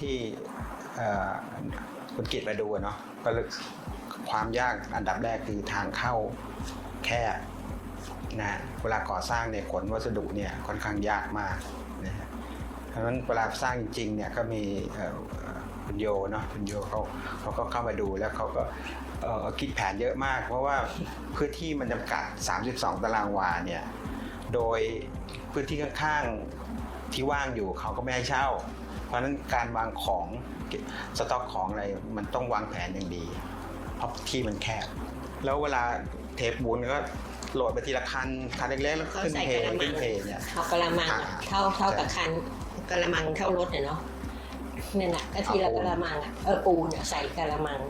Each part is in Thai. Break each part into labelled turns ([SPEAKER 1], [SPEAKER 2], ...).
[SPEAKER 1] ที่คุณกิตมาดูเนาะก็เลยความยากอันดับแรกคือทางเข้าแคบนะเวลาก่อสร้างเนี่ยขนวัสดุเนี่ยค่อนข้างยากมากนะเพราะฉะนั้นเวลาสร้างจริงๆเนี่ยก็มีคุณโยเนาะคุณโยเขาเขาก็เข้ามาดูแล้วเขาก็คิดแผนเยอะมาก เพราะว่าพื้นที่มันจำกัด 32 ตารางวาเนี่ยโดยพื้นที่ข้างๆที่ว่างอยู่เขาก็ไม่ให้เช่า เพราะฉะนั้นการวางของสต็อกของอะไรมันต้องวางแผนอย่างดี เพราะที่มันแคบ แล้วเวลาเทปบุญก็โหลดไปทีละคันคันเล็กๆแล้ว
[SPEAKER 2] เขา
[SPEAKER 1] ขึ้น
[SPEAKER 2] ใส่
[SPEAKER 1] เพ
[SPEAKER 2] กระมั
[SPEAKER 1] ขึ้
[SPEAKER 2] ง
[SPEAKER 1] นเพเนี่ย
[SPEAKER 2] เอากระมังอะเท่าเท่ากับคันกระมังเท่ารถเนี่ยเนาะนั่นน่ะก็ทีละกระมังอะเออปูนอะใส่กระมัง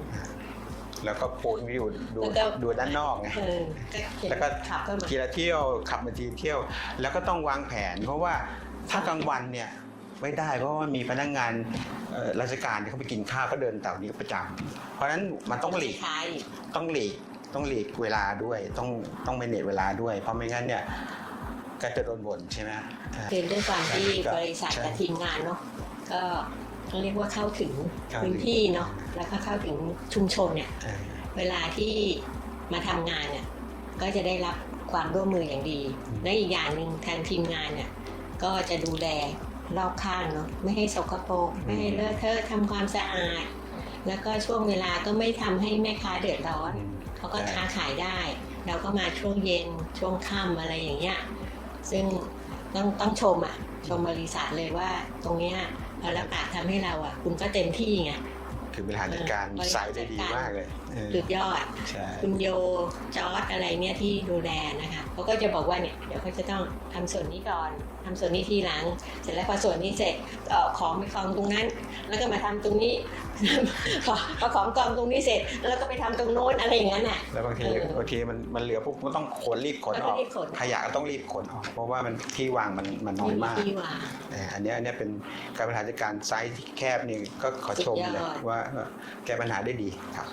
[SPEAKER 1] แล้วก็ปูนก็อยู่ดู
[SPEAKER 2] แล้วก็
[SPEAKER 1] ดูด้านนอกไง
[SPEAKER 2] เออเห็น
[SPEAKER 1] แล้วก็
[SPEAKER 2] ขับเข้ามา
[SPEAKER 1] ทีละเที่ยวขับมาทีเที่ยว แล้วก็ต้องวางแผน เพราะว่าถ้ากลางวันเนี่ย ไม่ได้ เพราะว่ามีพนักงานเอ่อราชการที่เขาไปกินข้าวก็เดินแถวนี้ประจำเพราะฉะนั้นมันต้องหลีก
[SPEAKER 2] ท้าย
[SPEAKER 1] ต้องหลีกต้องหลีกเวลาด้วยต้องต้องเมเนจเวลาด้วย เพราะไม่งั้นเนี่ยก็จะโดนบ่นใช่ไหมอ่า
[SPEAKER 2] คือด้วยความที่
[SPEAKER 1] ใช่
[SPEAKER 2] บริษัท
[SPEAKER 1] ใช่
[SPEAKER 2] กับทีมงานเนาะก็เรียกว่าเข้าถึง
[SPEAKER 1] เข้าถึง
[SPEAKER 2] พื้นที่เนาะแล้วก็เข้าถึงชุมชนเนี่ย
[SPEAKER 1] เออ
[SPEAKER 2] เวลาที่มาทำงานเนี่ยก็จะได้รับความร่วมมืออย่างดี และอีกอย่างหนึ่งทางทีมงานเนี่ยก็จะดูแล รอบข้างเนาะไม่ให้สกปรกไม่ให้เลอะเทอะทำความสะอาด แล้วก็ช่วงเวลาก็ไม่ทำให้แม่ค้าเดือดร้อน
[SPEAKER 1] อืม
[SPEAKER 2] เขาก็
[SPEAKER 1] ใช่
[SPEAKER 2] ค้าขายได้ เราก็มาช่วงเย็นช่วงค่ำอะไรอย่างเงี้ยซึ่งต้องต้องชมอะชมบริษัทเลยว่าตรงเนี้ยพอรับปากทำให้เราอะ คุณก็เต็มที่ไง
[SPEAKER 1] คือบริหารจัดการ
[SPEAKER 2] เออ
[SPEAKER 1] ไซต์ได้ดีมากเลยเออ
[SPEAKER 2] สุดยอด
[SPEAKER 1] ใช่
[SPEAKER 2] คุณโยจอร์ดอะไรเนี่ยที่ดูแลนะคะเขาก็จะบอกว่าเนี่ยเดี๋ยวเขาจะต้องทำส่วนนี้ก่อนทำส่วนนี้ทีหลัง เสร็จแล้วพอส่วนนี้เสร็จก็เอาของไปกองตรงนั้น แล้วก็มาทำตรงนี้พอพอของกองตรงนี้เสร็จ แล้วก็ไปทำตรงโน้นอะไรอย่างนั้นน่ะ
[SPEAKER 1] แล้วบางที
[SPEAKER 2] เออ
[SPEAKER 1] บางทีมันมันเหลือปุ๊บก็ต้องขนรีบขนออก
[SPEAKER 2] แล้วก็รีบขน
[SPEAKER 1] ขยะก็ต้องรีบขนออกเพราะว่ามันที่วางมันมันน้อยมาก
[SPEAKER 2] ที่ว่า
[SPEAKER 1] เอ่ออันเนี้ยอันเนี้ยเป็นการบริหารจัดการไซต์ที่แคบนี่ก็ขอชมเลย
[SPEAKER 2] สุดยอด
[SPEAKER 1] ว่าว่าแก้ปัญหาได้ดีครับ